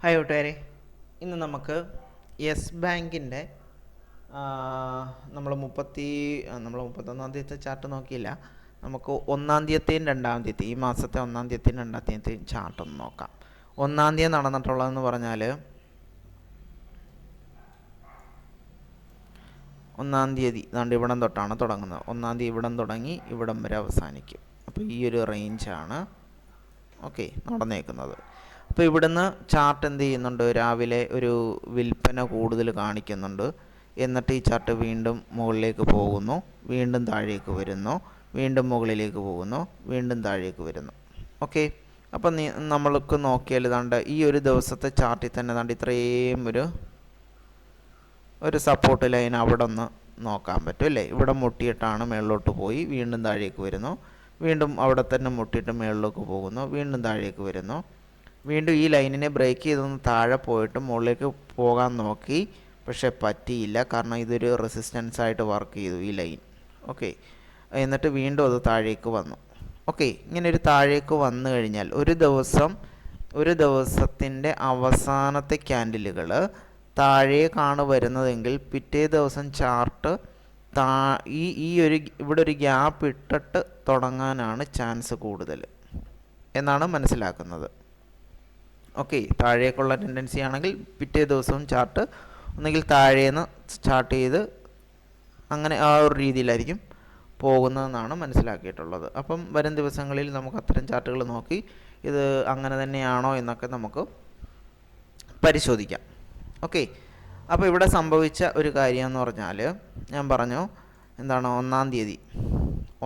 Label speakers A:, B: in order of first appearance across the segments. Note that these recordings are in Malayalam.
A: ഹായ് കൂട്ടുകാരെ ഇന്ന് നമുക്ക് യെസ് ബാങ്കിന്റെ നമ്മൾ മുപ്പത്തി നമ്മൾ മുപ്പത്തൊന്നാം തീയതി ചാർട്ട് നോക്കിയില്ല. നമുക്ക് ഒന്നാം തീയതിയും രണ്ടാം തീയതി ഈ മാസത്തെ ഒന്നാം തീയതിയും രണ്ടാം തീയതിയും ചാർട്ട് ഒന്ന് നോക്കാം. ഒന്നാം തീയതി നടന്നിട്ടുള്ളതെന്ന് പറഞ്ഞാൽ ഒന്നാം തീയതി ദാണ്ട് ഇവിടം തൊട്ടാണ് തുടങ്ങുന്നത്. ഒന്നാം തീയതി ഇവിടം തുടങ്ങി ഇവിടം വരെ അവസാനിക്കും. അപ്പോൾ ഈ ഒരു റേഞ്ചാണ് ഓക്കെ നടന്നേക്കുന്നത്. അപ്പോൾ ഇവിടുന്ന് ചാർട്ട് എന്ത് ചെയ്യുന്നുണ്ട്? രാവിലെ ഒരു വിൽപ്പന കൂടുതൽ കാണിക്കുന്നുണ്ട്. എന്നിട്ട് ഈ ചാർട്ട് വീണ്ടും മുകളിലേക്ക് പോകുന്നു. വീണ്ടും താഴേക്ക് വരുന്നു. വീണ്ടും മുകളിലേക്ക് പോകുന്നു. വീണ്ടും താഴേക്ക് വരുന്നു. ഓക്കെ അപ്പം നീ നമ്മൾക്ക് നോക്കിയാൽ ഇതാണ്ട് ഈ ഒരു ദിവസത്തെ ചാർട്ടിൽ തന്നെ ഇതാണ്ട് ഇത്രയും ഒരു ഒരു സപ്പോർട്ട് ലൈൻ അവിടെ ഒന്ന് നോക്കാൻ പറ്റും അല്ലേ? ഇവിടെ മുട്ടിയിട്ടാണ് മുകളിലോട്ട് പോയി. വീണ്ടും താഴേക്ക് വരുന്നു. വീണ്ടും അവിടെ തന്നെ മുട്ടിയിട്ട് മുകളിലേക്ക് പോകുന്നു. വീണ്ടും താഴേക്ക് വരുന്നു. വീണ്ടും ഈ ലൈനിനെ ബ്രേക്ക് ചെയ്തൊന്ന് താഴെ പോയിട്ട് മുകളിലേക്ക് പോകാൻ നോക്കി. പക്ഷേ പറ്റിയില്ല. കാരണം ഇതൊരു റെസിസ്റ്റൻസ് ആയിട്ട് വർക്ക് ചെയ്തു ഈ ലൈൻ. ഓക്കെ എന്നിട്ട് വീണ്ടും അത് താഴേക്ക് വന്നു. ഓക്കെ ഇങ്ങനെ ഒരു താഴേക്ക് വന്നു കഴിഞ്ഞാൽ ഒരു ദിവസം ഒരു ദിവസത്തിന്റെ അവസാനത്തെ ക്യാൻഡിലുകൾ താഴേക്കാണ് വരുന്നതെങ്കിൽ പിറ്റേ ദിവസം ചാർട്ട് താ ഈ ഈ ഒരു ഇവിടെ ഒരു ഗ്യാപ്പ് ഇട്ടിട്ട് തുടങ്ങാനാണ് ചാൻസ് കൂടുതൽ. എന്നാണ് മനസ്സിലാക്കുന്നത്. ഓക്കെ താഴേക്കുള്ള ടെൻഡൻസി ആണെങ്കിൽ പിറ്റേ ദിവസവും ചാർട്ട് ഒന്നുകിൽ താഴേന്ന് സ്റ്റാർട്ട് ചെയ്ത് അങ്ങനെ ആ ഒരു രീതിയിലായിരിക്കും പോകുന്നതെന്നാണ് മനസ്സിലാക്കിയിട്ടുള്ളത്. അപ്പം വരും ദിവസങ്ങളിൽ നമുക്ക് അത്തരം ചാർട്ടുകൾ നോക്കി ഇത് അങ്ങനെ തന്നെയാണോ എന്നൊക്കെ നമുക്ക് പരിശോധിക്കാം. ഓക്കെ അപ്പോൾ ഇവിടെ സംഭവിച്ച ഒരു കാര്യം എന്ന് പറഞ്ഞാൽ ഞാൻ പറഞ്ഞു എന്താണ് ഒന്നാം തീയതി.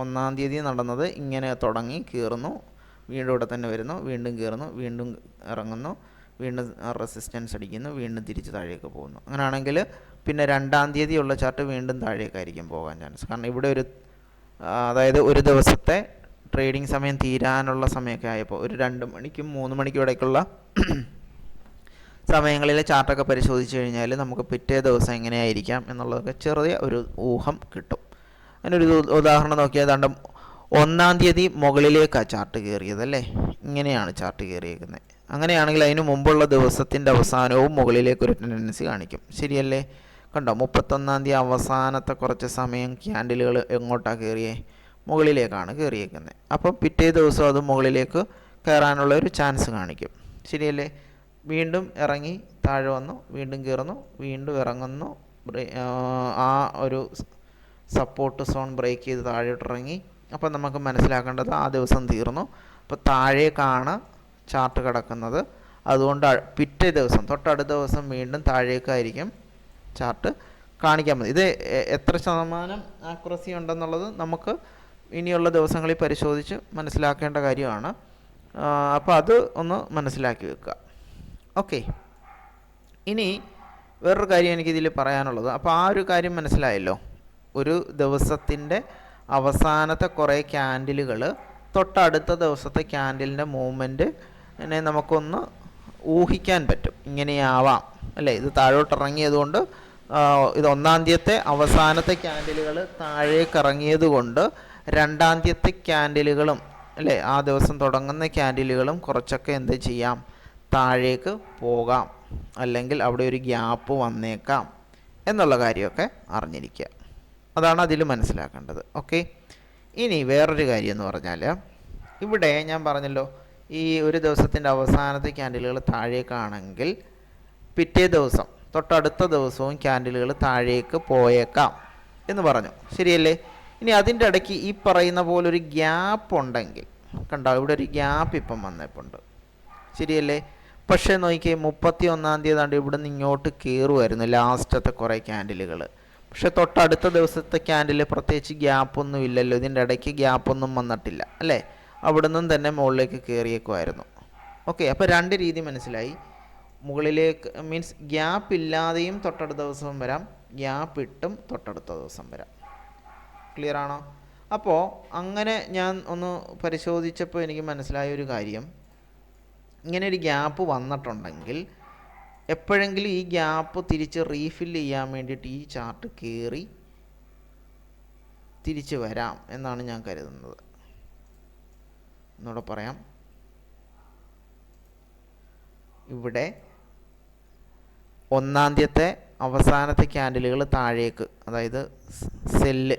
A: ഒന്നാം തീയതി നടന്നത് ഇങ്ങനെ തുടങ്ങി കീറുന്നു. വീണ്ടും ഇവിടെ തന്നെ വരുന്നു വീണ്ടും കയറുന്നു വീണ്ടും ഇറങ്ങുന്നു വീണ്ടും റെസിസ്റ്റൻസ് അടിക്കുന്നു വീണ്ടും തിരിച്ച് താഴേക്ക് പോകുന്നു. അങ്ങനെയാണെങ്കിൽ പിന്നെ രണ്ടാം തീയതി ഉള്ള ചാർട്ട് വീണ്ടും താഴേക്കായിരിക്കും പോകാൻ ചാൻസ് കാരണം ഇവിടെ ഒരു അതായത് ഒരു ദിവസത്തെ ട്രേഡിംഗ് സമയം തീരാനുള്ള സമയമൊക്കെ ആയപ്പോൾ ഒരു രണ്ട് മണിക്കും മൂന്ന് മണിക്കും ഇടയ്ക്കുള്ള സമയങ്ങളിൽ ചാർട്ടൊക്കെ പരിശോധിച്ച് കഴിഞ്ഞാൽ നമുക്ക് പിറ്റേ ദിവസം എങ്ങനെയായിരിക്കാം എന്നുള്ളതൊക്കെ ചെറിയ ഒരു ഊഹം കിട്ടും. അതിനൊരു ഉദാഹരണം നോക്കിയാൽ ദാണ്ട് ഒന്നാം തീയതി മുകളിലേക്കാണ് ചാർട്ട് കയറിയത് അല്ലേ? ഇങ്ങനെയാണ് ചാർട്ട് കയറിയേക്കുന്നത്. അങ്ങനെയാണെങ്കിൽ അതിന് മുമ്പുള്ള ദിവസത്തിന്റെ അവസാനവും മുകളിലേക്ക് ഒരു ടെൻഡൻസി കാണിക്കും. ശരിയല്ലേ? കണ്ടോ? മുപ്പത്തൊന്നാം തീയതി അവസാനത്തെ കുറച്ച് സമയം ക്യാൻഡിലുകൾ എങ്ങോട്ടാണ് കയറിയേ? മുകളിലേക്കാണ് കയറിയേക്കുന്നത്. അപ്പം പിറ്റേ ദിവസം അത് മുകളിലേക്ക് കയറാനുള്ള ഒരു ചാൻസ് കാണിക്കും. ശരിയല്ലേ? വീണ്ടും ഇറങ്ങി താഴെ വന്നു വീണ്ടും കയറുന്നു വീണ്ടും ഇറങ്ങുന്നു. ആ, ഒരു സപ്പോർട്ട് സോൺ ബ്രേക്ക് ചെയ്ത് താഴോട്ടിറങ്ങി അപ്പം നമുക്ക് മനസ്സിലാക്കേണ്ടത് ആ ദിവസം തീർന്നു. അപ്പോൾ താഴേക്കാണ് ചാർട്ട് കിടക്കുന്നത്. അതുകൊണ്ട് പിറ്റേ ദിവസം തൊട്ടടുത്ത ദിവസം വീണ്ടും താഴേക്കായിരിക്കും ചാർട്ട് കാണിക്കാൻ മതി ഇത് എത്ര ശതമാനം ആക്യുറസി ഉണ്ടെന്നുള്ളത് നമുക്ക് ഇനിയുള്ള ദിവസങ്ങളിൽ പരിശോധിച്ച് മനസ്സിലാക്കേണ്ട കാര്യമാണ്. അപ്പോൾ അത് ഒന്ന് മനസ്സിലാക്കി വെക്കുക. ഓക്കെ. ഇനി വേറൊരു കാര്യം എനിക്കിതിൽ പറയാനുള്ളത്. അപ്പോൾ ആ ഒരു കാര്യം മനസ്സിലായല്ലോ. ഒരു ദിവസത്തിന്റെ അവസാനത്തെ കുറേ ക്യാൻഡിലുകൾ തൊട്ടടുത്ത ദിവസത്തെ ക്യാൻഡിലിന്റെ മൂവ്മെന്റ് എന്നെ നമുക്കൊന്ന് ഊഹിക്കാൻ പറ്റും. ഇങ്ങനെയാവാം. അല്ലേ? ഇത് താഴോട്ട് ഇറങ്ങിയതുകൊണ്ട് ഇത് ഒന്നാം അവസാനത്തെ ക്യാൻഡിലുകൾ താഴേക്ക് ഇറങ്ങിയത് കൊണ്ട് രണ്ടാം ക്യാൻഡിലുകളും അല്ലേ ആ ദിവസം തുടങ്ങുന്ന ക്യാൻഡിലുകളും കുറച്ചൊക്കെ എന്ത് ചെയ്യാം? താഴേക്ക് പോകാം. അല്ലെങ്കിൽ അവിടെ ഒരു ഗ്യാപ്പ് വന്നേക്കാം എന്നുള്ള കാര്യമൊക്കെ അറിഞ്ഞിരിക്കുക. അതാണ് അതിൽ മനസ്സിലാക്കേണ്ടത്. ഓക്കെ? ഇനി വേറൊരു കാര്യം എന്ന് പറഞ്ഞാൽ ഇവിടെ ഞാൻ പറഞ്ഞല്ലോ ഈ ഒരു ദിവസത്തിന്റെ അവസാനത്തെ ക്യാൻഡിലുകൾ താഴേക്കാണെങ്കിൽ പിറ്റേ ദിവസം തൊട്ടടുത്ത ദിവസവും ക്യാൻഡിലുകൾ താഴേക്ക് പോയേക്കാം എന്ന് പറഞ്ഞു. ശരിയല്ലേ? ഇനി അതിന്റെ ഇടയ്ക്ക് ഈ പറയുന്ന പോലെ ഒരു ഗ്യാപ്പ് ഉണ്ടെങ്കിൽ കണ്ടോ? ഇവിടെ ഒരു ഗ്യാപ്പ് ഇപ്പം വന്നിട്ടുണ്ട് ശരിയല്ലേ? പക്ഷേ നോക്കിയേ മുപ്പത്തി ഒന്നാം തീയതി ആണ്ട് ഇങ്ങോട്ട് കയറുമായിരുന്നു ലാസ്റ്റത്തെ കുറേ ക്യാൻഡിലുകൾ പക്ഷെ തൊട്ടടുത്ത ദിവസത്തെ ക്യാൻഡിൽ പ്രത്യേകിച്ച് ഗ്യാപ്പൊന്നും ഇല്ലല്ലോ. ഇതിന്റെ ഇടയ്ക്ക് ഗ്യാപ്പൊന്നും വന്നിട്ടില്ല അല്ലേ? അവിടുന്ന് തന്നെ മുകളിലേക്ക് കയറിയേക്കുമായിരുന്നു ഓക്കെ അപ്പോൾ രണ്ട് രീതി മനസ്സിലായി. മുകളിലേക്ക് മീൻസ് ഗ്യാപ്പ് ഇല്ലാതെയും തൊട്ടടുത്ത ദിവസം വരാം ഗ്യാപ്പ് ഇട്ടും തൊട്ടടുത്ത ദിവസം വരാം. ക്ലിയർ ആണോ? അപ്പോൾ അങ്ങനെ ഞാൻ ഒന്ന് പരിശോധിച്ചപ്പോൾ എനിക്ക് മനസ്സിലായ ഒരു കാര്യം. ഇങ്ങനെ ഒരു ഗ്യാപ്പ് വന്നിട്ടുണ്ടെങ്കിൽ എപ്പോഴെങ്കിലും ഈ ഗ്യാപ്പ് തിരിച്ച് റീഫിൽ ചെയ്യാൻ വേണ്ടിയിട്ട് ഈ ചാർട്ട് കയറി തിരിച്ച് വരാം എന്നാണ് ഞാൻ കരുതുന്നത്. എന്നോട് പറയാം. ഇവിടെ ഒന്നാന്ത്യത്തെ അവസാനത്തെ ക്യാൻഡിലുകൾ താഴേക്ക് അതായത് സെല്ല്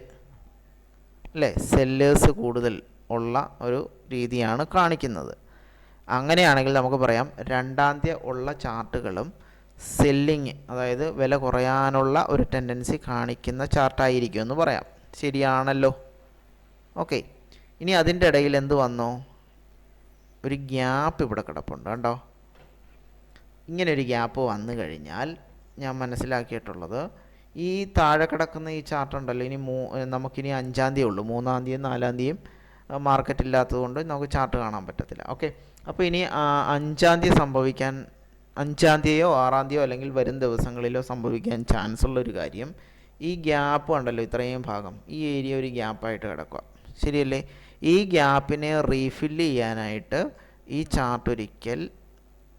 A: അല്ലേ? സെല്ലേഴ്സ് കൂടുതൽ ഉള്ള ഒരു രീതിയാണ് കാണിക്കുന്നത്. അങ്ങനെയാണെങ്കിൽ നമുക്ക് പറയാം രണ്ടാന്ത്യ ഉള്ള ചാർട്ടുകളും സെല്ലിങ് അതായത് വില കുറയാനുള്ള ഒരു ടെൻഡൻസി കാണിക്കുന്ന ചാർട്ടായിരിക്കും എന്ന് പറയാം. ശരിയാണല്ലോ. ഓക്കെ ഇനി അതിന്റെ ഇടയിൽ എന്ത് വന്നു? ഒരു ഗ്യാപ്പ് ഇവിടെ കിടപ്പുണ്ട് കേട്ടോ ഇങ്ങനെ ഒരു ഗ്യാപ്പ് വന്നു കഴിഞ്ഞാൽ ഞാൻ മനസ്സിലാക്കിയിട്ടുള്ളത് ഈ താഴെ കിടക്കുന്ന ഈ ചാർട്ട് ഉണ്ടല്ലോ. ഇനി മൂ നമുക്കിനി അഞ്ചാം തീയതി ഉള്ളൂ. മൂന്നാം തീയതിയും നാലാം തീയതിയും മാർക്കറ്റ് ഇല്ലാത്തതുകൊണ്ട് നമുക്ക് ചാർട്ട് കാണാൻ പറ്റത്തില്ല. ഓക്കെ അപ്പോൾ ഇനി അഞ്ചാം തീയതി സംഭവിക്കാൻ അഞ്ചാം തീയതിയോ ആറാം തീയതിയോ അല്ലെങ്കിൽ വരും ദിവസങ്ങളിലോ സംഭവിക്കാൻ ചാൻസ് ഉള്ളൊരു കാര്യം ഈ ഗ്യാപ്പ് ഉണ്ടല്ലോ ഇത്രയും ഭാഗം ഈ ഏരിയ ഒരു ഗ്യാപ്പായിട്ട് കിടക്കുക. ശരിയല്ലേ? ഈ ഗ്യാപ്പിനെ റീഫില്ല് ചെയ്യാനായിട്ട് ഈ ചാർട്ട് ഒരിക്കൽ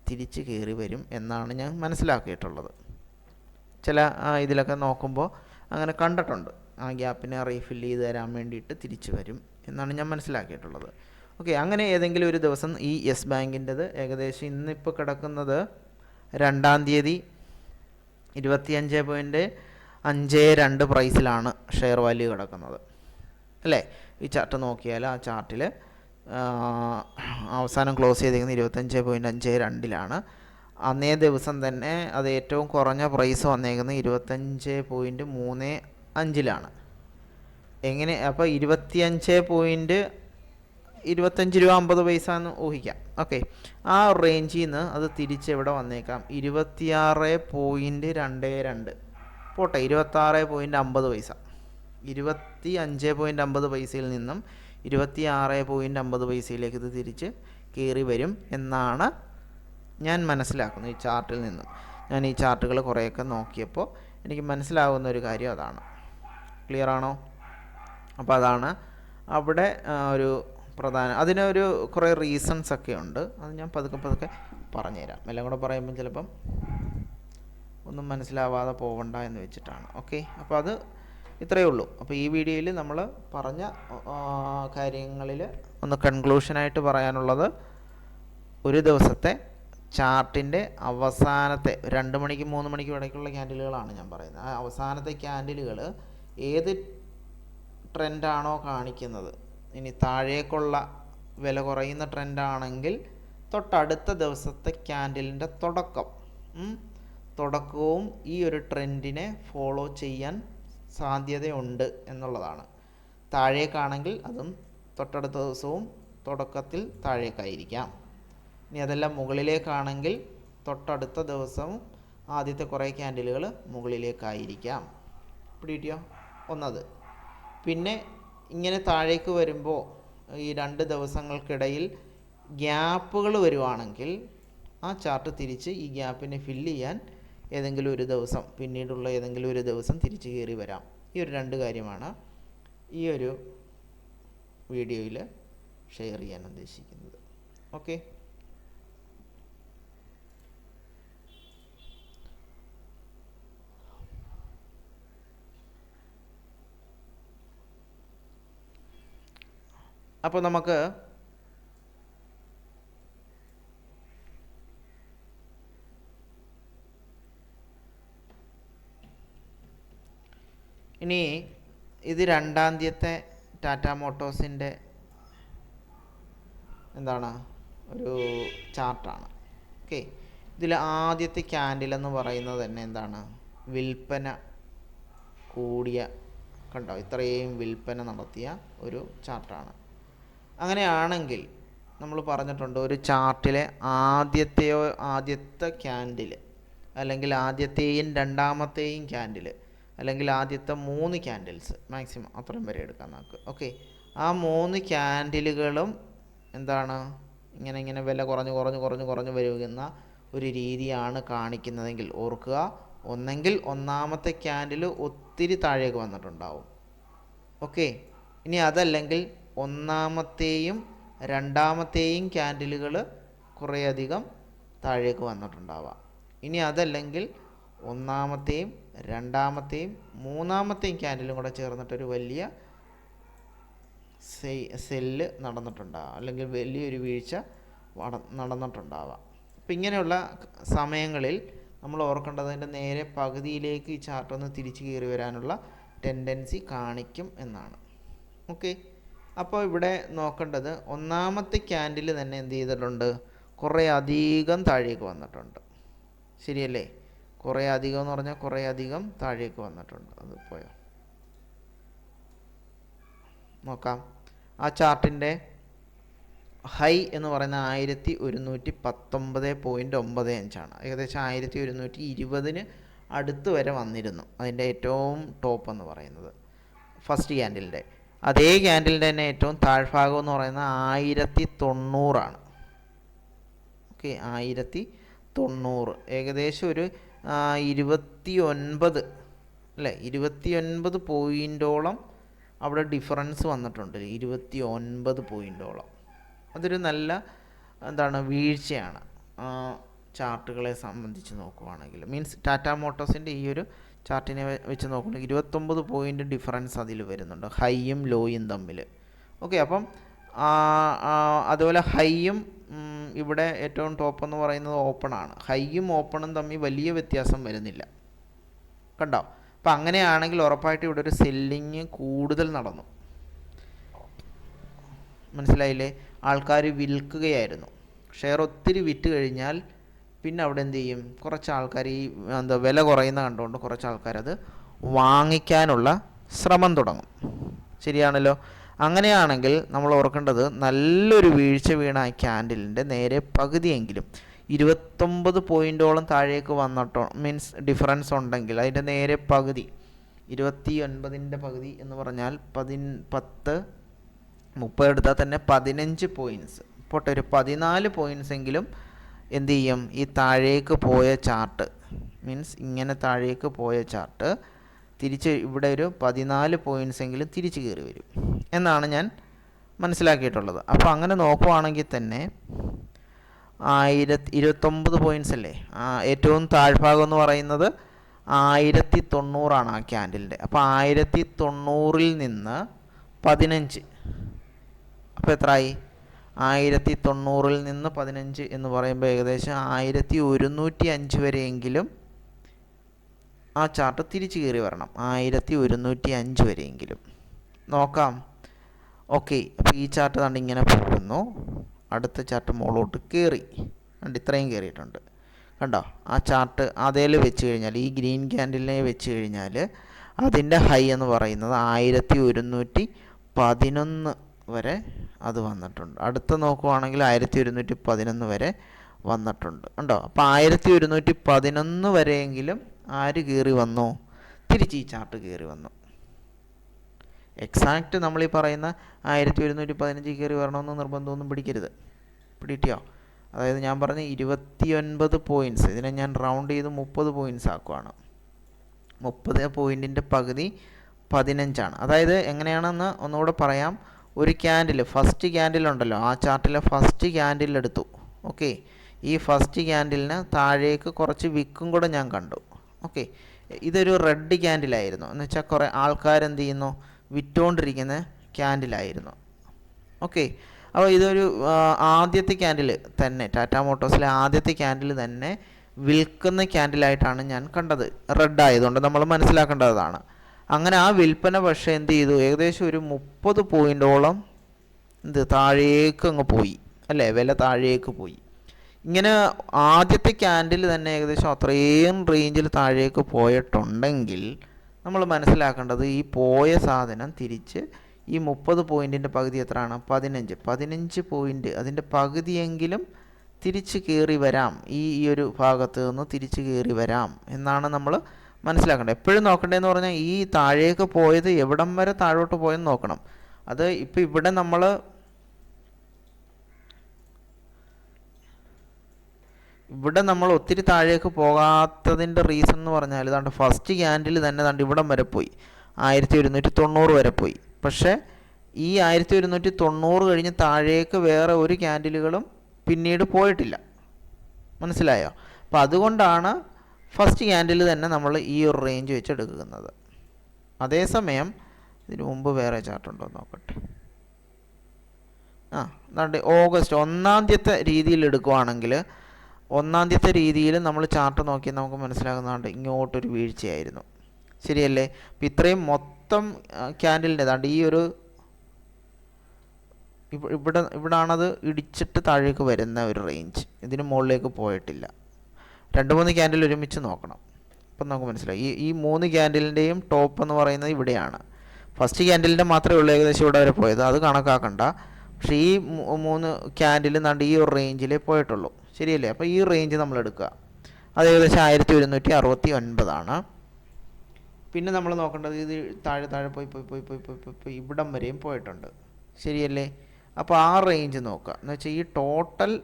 A: തിരിച്ച് കയറി വരും എന്നാണ് ഞാൻ മനസ്സിലാക്കിയിട്ടുള്ളത്. ചില ഇതിലൊക്കെ നോക്കുമ്പോൾ അങ്ങനെ കണ്ടിട്ടുണ്ട്. ആ ഗ്യാപ്പിനെ റീഫില്ല് ചെയ്ത് തരാൻ വേണ്ടിയിട്ട് തിരിച്ചു വരും എന്നാണ് ഞാൻ മനസ്സിലാക്കിയിട്ടുള്ളത്. ഓക്കെ അങ്ങനെ ഏതെങ്കിലും ഒരു ദിവസം ഈ യെസ് ബാങ്കിന്റെത് ഏകദേശം ഇന്നിപ്പോൾ കിടക്കുന്നത് രണ്ടാം തീയതി ഇരുപത്തിയഞ്ച് പോയിന്റ് അഞ്ച് രണ്ട് പ്രൈസിലാണ് ഷെയർ വാല്യൂ കിടക്കുന്നത്. അല്ലേ? ഈ ചാർട്ട് നോക്കിയാൽ ആ ചാർട്ടിൽ അവസാനം ക്ലോസ് ചെയ്തിരിക്കുന്നത് ഇരുപത്തഞ്ച് പോയിന്റ് അഞ്ച് രണ്ടിലാണ്. അന്നേ ദിവസം തന്നെ അത് ഏറ്റവും കുറഞ്ഞ പ്രൈസ് വന്നേക്കുന്നത് ഇരുപത്തഞ്ച് പോയിന്റ് മൂന്ന് അഞ്ചിലാണ്. എങ്ങനെ? അപ്പോൾ ഇരുപത്തിയഞ്ച് പോയിന്റ് ഇരുപത്തഞ്ച് രൂപ അമ്പത് പൈസ എന്ന് ഊഹിക്കാം. ഓക്കെ ആ റേഞ്ചിൽ നിന്ന് അത് തിരിച്ച് എവിടെ വന്നേക്കാം? ഇരുപത്തിയാറ് പോയിന്റ് രണ്ട് രണ്ട്. പോട്ടെ ഇരുപത്താറ് പോയിന്റ് അമ്പത് പൈസ. ഇരുപത്തി അഞ്ച് പോയിന്റ് അമ്പത് പൈസയിൽ നിന്നും ഇരുപത്തി ആറ് പോയിന്റ് അമ്പത് പൈസയിലേക്ക് ഇത് തിരിച്ച് കയറി വരും എന്നാണ് ഞാൻ മനസ്സിലാക്കുന്നത് ഈ ചാർട്ടിൽ നിന്നും. ഞാൻ ഈ ചാർട്ടുകൾ കുറേയൊക്കെ നോക്കിയപ്പോൾ എനിക്ക് മനസ്സിലാകുന്ന ഒരു കാര്യം അതാണ്. ക്ലിയർ ആണോ? അപ്പോൾ അതാണ് അവിടെ ഒരു പ്രധാന അതിനൊരു കുറേ റീസൺസ് ഒക്കെ ഉണ്ട് അത് ഞാൻ പതുക്കെ പതുക്കെ പറഞ്ഞുതരാം. എല്ലാം കൂടെ പറയുമ്പം ചിലപ്പം ഒന്നും മനസ്സിലാവാതെ പോവണ്ട എന്ന് വെച്ചിട്ടാണ്. ഓക്കെ അപ്പോൾ അത് ഇത്രയേ ഉള്ളൂ. അപ്പോൾ ഈ വീഡിയോയിൽ നമ്മൾ പറഞ്ഞ കാര്യങ്ങളിൽ ഒന്ന് കൺക്ലൂഷനായിട്ട് പറയാനുള്ളത് ഒരു ദിവസത്തെ ചാർട്ടിന്റെ അവസാനത്തെ രണ്ട് മണിക്കും മൂന്ന് മണിക്കും ഇടയ്ക്കുള്ള ക്യാൻഡിലുകളാണ് ഞാൻ പറയുന്നത്. ആ അവസാനത്തെ ക്യാൻഡിലുകൾ ഏത് ട്രെൻഡാണോ കാണിക്കുന്നത്. ഇനി താഴേക്കുള്ള വില കുറയുന്ന ട്രെൻഡാണെങ്കിൽ തൊട്ടടുത്ത ദിവസത്തെ ക്യാൻഡിലിന്റെ തുടക്കം തുടക്കവും ഈ ഒരു ട്രെൻഡിനെ ഫോളോ ചെയ്യാൻ സാധ്യതയുണ്ട് എന്നുള്ളതാണ്. താഴേക്കാണെങ്കിൽ അതും തൊട്ടടുത്ത ദിവസവും തുടക്കത്തിൽ താഴേക്കായിരിക്കാം. ഇനി അതെല്ലാം മുകളിലേക്കാണെങ്കിൽ തൊട്ടടുത്ത ദിവസവും ആദ്യത്തെ കുറേ ക്യാൻഡിലുകൾ മുകളിലേക്കായിരിക്കാം. പിടികിട്ടിയോ? ഒന്നത്. പിന്നെ ഇങ്ങനെ താഴേക്ക് വരുമ്പോൾ ഈ രണ്ട് ദിവസങ്ങൾക്കിടയിൽ ഗ്യാപ്പുകൾ വരുവാണെങ്കിൽ ആ ചാർട്ട് തിരിച്ച് ഈ ഗ്യാപ്പിനെ ഫില്ല് ചെയ്യാൻ ഏതെങ്കിലും ഒരു ദിവസം പിന്നീടുള്ള ഏതെങ്കിലും ഒരു ദിവസം തിരിച്ച് കയറി വരാം. ഈ ഒരു രണ്ട് കാര്യമാണ് ഈ ഒരു വീഡിയോയിൽ ഷെയർ ചെയ്യാൻ ഉദ്ദേശിക്കുന്നത്. ഓക്കെ? അപ്പോൾ നമുക്ക് ഇനി ഇത് രണ്ടാം തീയത്തെ ടാറ്റ മോട്ടോഴ്സിന്റെ എന്താണ്? ഒരു ചാർട്ടാണ്. ഓക്കെ. ഇതിൽ ആദ്യത്തെ ക്യാൻഡിൽ എന്ന് പറയുന്നത് തന്നെ എന്താണ്? വിൽപ്പന കൂടിയ കണ്ടോ? ഇത്രയും വിൽപ്പന നടത്തിയ ഒരു ചാർട്ടാണ്. അങ്ങനെയാണെങ്കിൽ നമ്മൾ പറഞ്ഞിട്ടുണ്ട് ഒരു ചാർട്ടിലെ ആദ്യത്തെയോ ആദ്യത്തെ ക്യാൻഡിൽ അല്ലെങ്കിൽ ആദ്യത്തെയും രണ്ടാമത്തെയും ക്യാൻഡിൽ അല്ലെങ്കിൽ ആദ്യത്തെ മൂന്ന് ക്യാൻഡിൽസ് മാക്സിമം അത്രയും വരെ എടുക്കാം നമുക്ക്. ഓക്കെ ആ മൂന്ന് ക്യാൻഡിലുകളും എന്താണ്? ഇങ്ങനെ ഇങ്ങനെ വില കുറഞ്ഞ് കുറഞ്ഞ് കുറഞ്ഞ് കുറഞ്ഞ് വരുന്ന ഒരു രീതിയാണ് കാണിക്കുന്നതെങ്കിൽ ഓർക്കുക. ഒന്നെങ്കിൽ ഒന്നാമത്തെ ക്യാൻഡിൽ ഒത്തിരി താഴേക്ക് വന്നിട്ടുണ്ടാവും. ഓക്കെ ഇനി അതല്ലെങ്കിൽ ഒന്നാമത്തെയും രണ്ടാമത്തെയും ക്യാൻഡിലുകൾ കുറേയധികം താഴേക്ക് വന്നിട്ടുണ്ടാവാം. ഇനി അതല്ലെങ്കിൽ ഒന്നാമത്തെയും രണ്ടാമത്തെയും മൂന്നാമത്തെയും ക്യാൻഡിലും കൂടെ ചേർന്നിട്ടൊരു വലിയ സെല്ല് നടന്നിട്ടുണ്ടാവാം. അല്ലെങ്കിൽ വലിയൊരു വീഴ്ച നടന്നിട്ടുണ്ടാവാം. അപ്പം ഇങ്ങനെയുള്ള സമയങ്ങളിൽ നമ്മൾ ഓർക്കേണ്ടത് അതിന്റെ നേരെ പകുതിയിലേക്ക് ഈ ചാർട്ട് ഒന്ന് തിരിച്ച് കയറി വരാനുള്ള ടെൻഡൻസി കാണിക്കും എന്നാണ്. ഓക്കെ? അപ്പോൾ ഇവിടെ നോക്കേണ്ടത് ഒന്നാമത്തെ ക്യാൻഡിൽ തന്നെ എന്ത് ചെയ്തിട്ടുണ്ട്? കുറേ അധികം താഴേക്ക് വന്നിട്ടുണ്ട്. ശരിയല്ലേ? കുറേ അധികം എന്ന് പറഞ്ഞാൽ കുറേ അധികം താഴേക്ക് വന്നിട്ടുണ്ട്. അത് പോയോ? നോക്കാം. ആ ചാർട്ടിന്റെ ഹൈ എന്ന് പറയുന്ന ആയിരത്തി ഒരുന്നൂറ്റി പത്തൊമ്പത് പോയിന്റ് ഒമ്പത് അഞ്ചാണ് ഏകദേശം ആയിരത്തി ഒരുന്നൂറ്റി ഇരുപതിന് അടുത്ത് വരെ വന്നിരുന്നു. അതിന്റെ ഏറ്റവും ടോപ്പ് എന്ന് പറയുന്നത്. ഫസ്റ്റ് ക്യാൻഡിലിന്റെ. അതേ ക്യാൻഡിലിന്റെ തന്നെ ഏറ്റവും താഴ്ഭാഗം എന്ന് പറയുന്നത് ആയിരത്തി തൊണ്ണൂറാണ് ഓക്കെ ആയിരത്തി തൊണ്ണൂറ് ഏകദേശം ഒരു ഇരുപത്തി ഒൻപത് അല്ലേ? ഇരുപത്തി ഒൻപത് പോയിന്റോളം അവിടെ ഡിഫറൻസ് വന്നിട്ടുണ്ട്. ഇരുപത്തി ഒൻപത് പോയിന്റോളം അതൊരു നല്ല എന്താണ് വീഴ്ചയാണ് ചാർട്ടുകളെ സംബന്ധിച്ച് നോക്കുവാണെങ്കിൽ മീൻസ് ടാറ്റ മോട്ടോഴ്സിന്റെ ഈ ഒരു ചാർട്ടിനെ വെച്ച് നോക്കുകയാണെങ്കിൽ ഇരുപത്തൊമ്പത് പോയിന്റ് ഡിഫറൻസ് അതിൽ വരുന്നുണ്ട്. ഹൈയും ലോയും തമ്മിൽ. ഓക്കെ അപ്പം അതുപോലെ ഹൈയും ഇവിടെ ഏറ്റവും ടോപ്പ് എന്ന് പറയുന്നത് ഓപ്പണാണ് ഹൈയും ഓപ്പണും തമ്മിൽ വലിയ വ്യത്യാസം വരുന്നില്ല. കണ്ടോ? അപ്പം അങ്ങനെയാണെങ്കിൽ ഉറപ്പായിട്ട് ഇവിടെ ഒരു സെല്ലിങ് കൂടുതൽ നടന്നു. മനസ്സിലായില്ലേ? ആൾക്കാർ വിൽക്കുകയായിരുന്നു. ഷെയർ ഒത്തിരി വിറ്റ് കഴിഞ്ഞാൽ പിന്നെ അവിടെ എന്ത് ചെയ്യും? കുറച്ച് ആൾക്കാർ ഈ എന്താ വില കുറയുന്ന കണ്ടുകൊണ്ട് കുറച്ച് ആൾക്കാരത് വാങ്ങിക്കാനുള്ള ശ്രമം തുടങ്ങും. ശരിയാണല്ലോ? അങ്ങനെയാണെങ്കിൽ നമ്മൾ ഓർക്കേണ്ടത് നല്ലൊരു വീഴ്ച വീണ ആ ക്യാൻഡിലിന്റെ നേരെ പകുതിയെങ്കിലും ഇരുപത്തൊമ്പത് പോയിന്റോളം താഴേക്ക് വന്നിട്ടോ മീൻസ് ഡിഫറൻസ് ഉണ്ടെങ്കിൽ അതിന്റെ നേരെ പകുതി ഇരുപത്തി ഒൻപതിന്റെ പകുതി എന്ന് പറഞ്ഞാൽ പതി പത്ത് മുപ്പത് എടുത്താൽ തന്നെ പതിനഞ്ച് പോയിന്റ്സ് പോട്ടെ ഒരു പതിനാല് പോയിന്റ്സ് എങ്കിലും എന്ത് ചെയ്യും ഈ താഴേക്ക് പോയ ചാർട്ട്. മീൻസ് ഇങ്ങനെ താഴേക്ക് പോയ ചാർട്ട് തിരിച്ച് ഇവിടെ ഒരു പതിനാല് പോയിന്റ്സ് എങ്കിലും തിരിച്ച് കയറി വരും. എന്നാണ് ഞാൻ മനസ്സിലാക്കിയിട്ടുള്ളത്. അപ്പോൾ അങ്ങനെ നോക്കുവാണെങ്കിൽ തന്നെ ആയിരത്തി ഇരുപത്തൊമ്പത് പോയിന്റ്സ് അല്ലേ? ഏറ്റവും താഴ്ഭാഗം എന്ന് പറയുന്നത് ആയിരത്തി തൊണ്ണൂറാണ് ആ ക്യാൻഡിലിന്റെ. അപ്പോൾ ആയിരത്തി തൊണ്ണൂറിൽ നിന്ന് പതിനഞ്ച്. അപ്പോൾ എത്രയായി ആയിരത്തി തൊണ്ണൂറിൽ നിന്ന് പതിനഞ്ച് എന്ന് പറയുമ്പോൾ ഏകദേശം ആയിരത്തി ഒരുന്നൂറ്റി അഞ്ച് വരെയെങ്കിലും ആ ചാർട്ട് തിരിച്ചു കയറി വരണം. ആയിരത്തി ഒരുന്നൂറ്റി അഞ്ച് വരെയെങ്കിലും. നോക്കാം. ഓക്കെ അപ്പോൾ ഈ ചാർട്ട് കണ്ട് ഇങ്ങനെ പോകുന്നു. അടുത്ത ചാർട്ട് മുകളോട്ട് കയറി. കണ്ട് ഇത്രയും കയറിയിട്ടുണ്ട്. കണ്ടോ? ആ ചാർട്ട് അതേൽ വെച്ച് കഴിഞ്ഞാൽ ഈ ഗ്രീൻ ക്യാൻഡിലിനെ വെച്ച് കഴിഞ്ഞാൽ അതിന്റെ ഹൈ എന്ന് പറയുന്നത് ആയിരത്തി ഒരുന്നൂറ്റി പതിനൊന്ന് വരെ അത് വന്നിട്ടുണ്ട്. അടുത്ത നോക്കുവാണെങ്കിൽ ആയിരത്തി ഒരുന്നൂറ്റി പതിനൊന്ന് വരെ വന്നിട്ടുണ്ട്. ഉണ്ടോ അപ്പോൾ ആയിരത്തി ഒരുന്നൂറ്റി പതിനൊന്ന് വരെയെങ്കിലും ആര് കയറി വന്നു? തിരിച്ച് ഈ ചാർട്ട് കയറി വന്നു. എക്സാക്റ്റ് നമ്മൾ ഈ പറയുന്ന ആയിരത്തി ഒരുന്നൂറ്റി പതിനഞ്ച് കയറി വരണമെന്ന് നിർബന്ധമൊന്നും പിടിക്കരുത്. പിടിയിട്ടിയോ അതായത് ഞാൻ പറഞ്ഞ ഇരുപത്തിയൊൻപത് പോയിന്റ്സ് ഇതിനെ ഞാൻ റൗണ്ട് ചെയ്ത് മുപ്പത് പോയിന്റ്സ് ആക്കുവാണ്. മുപ്പത് പോയിന്റിന്റെ പകുതി പതിനഞ്ചാണ്. അതായത് എങ്ങനെയാണെന്ന് ഒന്നുകൂടെ പറയാം. ഒരു ക്യാൻഡിൽ ഫസ്റ്റ് ക്യാൻഡിൽ ഉണ്ടല്ലോ. ആ ചാർട്ടിലെ ഫസ്റ്റ് ക്യാൻഡിൽ എടുത്തു. ഓക്കെ ഈ ഫസ്റ്റ് ക്യാൻഡിലിന് താഴേക്ക് കുറച്ച് വിക്കും കൂടെ ഞാൻ കണ്ടു. ഓക്കെ ഇതൊരു റെഡ് ക്യാൻഡിലായിരുന്നു എന്ന് വെച്ചാൽ കുറേ ആൾക്കാരെന്ത് ചെയ്യുന്നു? വിറ്റുകൊണ്ടിരിക്കുന്ന ക്യാൻഡിലായിരുന്നു ഓക്കെ അപ്പോൾ ഇതൊരു ആദ്യത്തെ ക്യാൻഡിൽ തന്നെ ടാറ്റ മോട്ടോഴ്സിലെ ആദ്യത്തെ ക്യാൻഡിൽ തന്നെ വിൽക്കുന്ന ക്യാൻഡിലായിട്ടാണ് ഞാൻ കണ്ടത്. റെഡ് ആയതുകൊണ്ട് നമ്മൾ മനസ്സിലാക്കേണ്ടതാണ്. അങ്ങനെ ആ വിൽപ്പന പക്ഷേ എന്ത് ചെയ്തു? ഏകദേശം ഒരു മുപ്പത് പോയിന്റോളം എന്ത് താഴേക്ക് അങ്ങ് പോയി. അല്ലേ? വില താഴേക്ക് പോയി. ഇങ്ങനെ ആദ്യത്തെ ക്യാൻഡിൽ തന്നെ ഏകദേശം അത്രയും റേഞ്ചിൽ താഴേക്ക് പോയിട്ടുണ്ടെങ്കിൽ നമ്മൾ മനസ്സിലാക്കേണ്ടത് ഈ പോയ സാധനം തിരിച്ച് ഈ മുപ്പത് പോയിന്റിന്റെ പകുതി എത്രയാണ്? പതിനഞ്ച്. പതിനഞ്ച് പോയിന്റ് അതിന്റെ പകുതിയെങ്കിലും തിരിച്ച് കയറി വരാം. ഈ ഈ ഒരു ഭാഗത്ത് നിന്ന് തിരിച്ച് കയറി വരാം എന്നാണ് നമ്മൾ മനസ്സിലാക്കേണ്ടത് എപ്പോഴും നോക്കേണ്ടതെന്ന് പറഞ്ഞാൽ ഈ താഴേക്ക് പോയത് എവിടം വരെ താഴോട്ട് പോയെന്ന് നോക്കണം. അത് ഇപ്പം ഇവിടെ നമ്മൾ ഇവിടെ നമ്മൾ ഒത്തിരി താഴേക്ക് പോകാത്തതിന്റെ റീസൺ എന്ന് പറഞ്ഞാൽ ഇതാണ്ട് ഫസ്റ്റ് ക്യാൻഡിൽ തന്നെ ദാണ്ട് ഇവിടം വരെ പോയി. ആയിരത്തി ഒരുന്നൂറ്റി തൊണ്ണൂറ് വരെ പോയി. പക്ഷേ ഈ ആയിരത്തി ഒരുന്നൂറ്റി തൊണ്ണൂറ് കഴിഞ്ഞ് താഴേക്ക് വേറെ ഒരു ക്യാൻഡിലുകളും പിന്നീട് പോയിട്ടില്ല. മനസ്സിലായോ? അപ്പോൾ അതുകൊണ്ടാണ് ഫസ്റ്റ് ക്യാൻഡിൽ തന്നെ നമ്മൾ ഈ ഒരു റേഞ്ച് വെച്ച് എടുക്കുന്നത്. അതേസമയം ഇതിന് മുമ്പ് വേറെ ചാർട്ടുണ്ടോ നോക്കട്ടെ. ആ എന്താണ്ട് ഓഗസ്റ്റ് ഒന്നാം തീയതി രീതിയിൽ എടുക്കുവാണെങ്കിൽ ഒന്നാമത്തെ രീതിയിൽ നമ്മൾ ചാർട്ട് നോക്കി നമുക്ക് മനസ്സിലാകുന്നതുകൊണ്ട് ഇങ്ങോട്ടൊരു വീഴ്ചയായിരുന്നു. ശരിയല്ലേ? അപ്പം ഇത്രയും മൊത്തം ക്യാൻഡിലിന്റെ ഏതാണ്ട് ഈ ഒരു ഇവ- ഇവിടെ ഇവിടാണത് ഇടിച്ചിട്ട് താഴേക്ക് വരുന്ന ഒരു റേഞ്ച് ഇതിന് മുകളിലേക്ക് പോയിട്ടില്ല. രണ്ട് മൂന്ന് ക്യാൻഡിൽ ഒരുമിച്ച് നോക്കണം. അപ്പം നമുക്ക് മനസ്സിലായി. ഈ ഈ മൂന്ന് ക്യാൻഡിലിന്റെയും ടോപ്പ് എന്ന് പറയുന്നത് ഇവിടെയാണ്. ഫസ്റ്റ് ക്യാൻഡിലിന്റെ മാത്രമേ ഉള്ളൂ ഏകദേശം ഇവിടെ വരെ പോയത്. അത് കണക്കാക്കണ്ട. പക്ഷേ ഈ മൂന്ന് ക്യാൻഡിൽ നണ്ട് ഈ ഒരു റേഞ്ചിലേ പോയിട്ടുള്ളൂ. ശരിയല്ലേ? അപ്പോൾ ഈ റേഞ്ച് നമ്മൾ എടുക്കുക. അത് ഏകദേശം ആയിരത്തി ഒരുന്നൂറ്റി അറുപത്തി ഒൻപതാണ് പിന്നെ നമ്മൾ നോക്കേണ്ടത് ഇത് താഴെ താഴെ പോയി പോയി പോയി പോയി പോയി പോയി പോയി ഇവിടം വരെയും പോയിട്ടുണ്ട്. ശരിയല്ലേ? അപ്പോൾ ആ റേഞ്ച് നോക്കുക. എന്ന് വെച്ചാൽ ഈ ടോട്ടൽ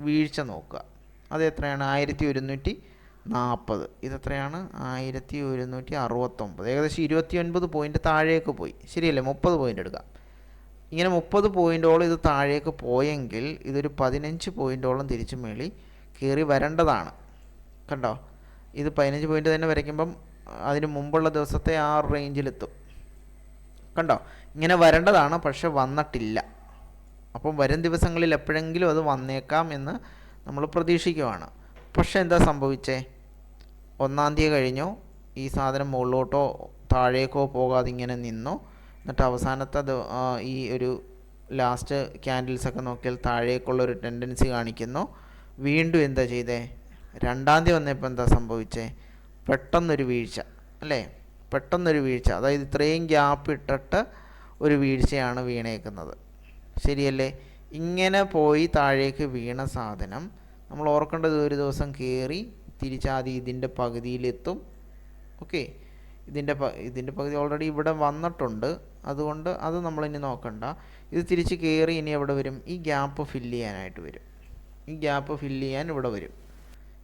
A: വീഴ്ച നോക്കുക. അത് എത്രയാണ്? ആയിരത്തി ഒരുന്നൂറ്റി നാൽപ്പത് ഇതെത്രയാണ് ആയിരത്തി ഒരുന്നൂറ്റി അറുപത്തൊമ്പത്. ഏകദേശം ഇരുപത്തി ഒൻപത് പോയിന്റ് താഴേക്ക് പോയി. ശരിയല്ലേ? മുപ്പത് പോയിന്റ് എടുക്കാം. ഇങ്ങനെ മുപ്പത് പോയിന്റോളം ഇത് താഴേക്ക് പോയെങ്കിൽ ഇതൊരു പതിനഞ്ച് പോയിന്റോളം തിരിച്ചു മേളി കയറി വരേണ്ടതാണ്. കണ്ടോ? ഇത് പതിനഞ്ച് പോയിന്റ് തന്നെ വരയ്ക്കുമ്പം അതിന് മുമ്പുള്ള ദിവസത്തെ ആ റേഞ്ചിലെത്തും കണ്ടോ? ഇങ്ങനെ വരേണ്ടതാണ് പക്ഷെ വന്നിട്ടില്ല. അപ്പം വരും ദിവസങ്ങളിൽ എപ്പോഴെങ്കിലും അത് വന്നേക്കാം എന്ന് നമ്മൾ പ്രതീക്ഷിക്കുവാണ്. പക്ഷെ എന്താ സംഭവിച്ചേ? ഒന്നാം തീയതി കഴിഞ്ഞു. ഈ സാധനം മുകളിലോട്ടോ താഴേക്കോ പോകാതെ ഇങ്ങനെ നിന്നു. എന്നിട്ട് അവസാനത്തെ ഈ ഒരു ലാസ്റ്റ് ക്യാൻഡിൽസൊക്കെ നോക്കിയാൽ താഴേക്കുള്ള ഒരു ടെൻഡൻസി കാണിക്കുന്നു. വീണ്ടും എന്താ ചെയ്തേ? രണ്ടാം തീയതി വന്നപ്പോൾ എന്താ സംഭവിച്ചേ? പെട്ടെന്നൊരു വീഴ്ച അല്ലേ? പെട്ടെന്നൊരു വീഴ്ച. അതായത് ഇത്രയും ഗ്യാപ്പ് ഇട്ടിട്ട് ഒരു വീഴ്ചയാണ് വീണേക്കുന്നത്. ശരിയല്ലേ? ഇങ്ങനെ പോയി താഴേക്ക് വീണ സാധനം നമ്മൾ ഓർക്കേണ്ടത് ഒരു ദിവസം കയറി തിരിച്ചാതി ഇതിന്റെ പകുതിയിലെത്തും. ഓക്കെ. ഇതിന്റെ ഇതിന്റെ പകുതി ഓൾറെഡി ഇവിടെ വന്നിട്ടുണ്ട്. അതുകൊണ്ട് അത് നമ്മളിനി നോക്കണ്ട. ഇത് തിരിച്ച് കയറി ഇനി എവിടെ വരും? ഈ ഗ്യാപ്പ് ഫില്ല് ചെയ്യാനായിട്ട് വരും. ഈ ഗ്യാപ്പ് ഫില്ല് ചെയ്യാൻ ഇവിടെ വരും.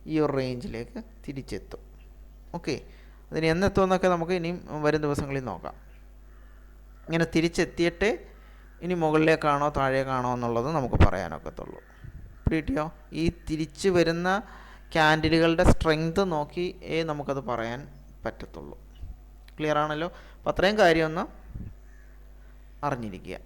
A: ഈ ഒരു റേഞ്ചിലേക്ക് തിരിച്ചെത്തും. ഓക്കെ. അതിന് എന്നെത്തുമെന്നൊക്കെ നമുക്ക് ഇനിയും വരും ദിവസങ്ങളിൽ നോക്കാം. ഇങ്ങനെ തിരിച്ചെത്തിയിട്ടേ ഇനി മുകളിലേക്കാണോ താഴേക്കാണോ എന്നുള്ളത് നമുക്ക് പറയാനൊക്കത്തുള്ളൂ. പിടിയോ ഈ തിരിച്ചു വരുന്ന ക്യാൻഡിലുകളുടെ സ്ട്രെങ്ത് നോക്കി നമുക്കത് പറയാൻ പറ്റത്തുള്ളൂ. ക്ലിയർ ആണല്ലോ അപ്പം അത്രയും കാര്യമൊന്ന് അറിഞ്ഞിരിക്കുക.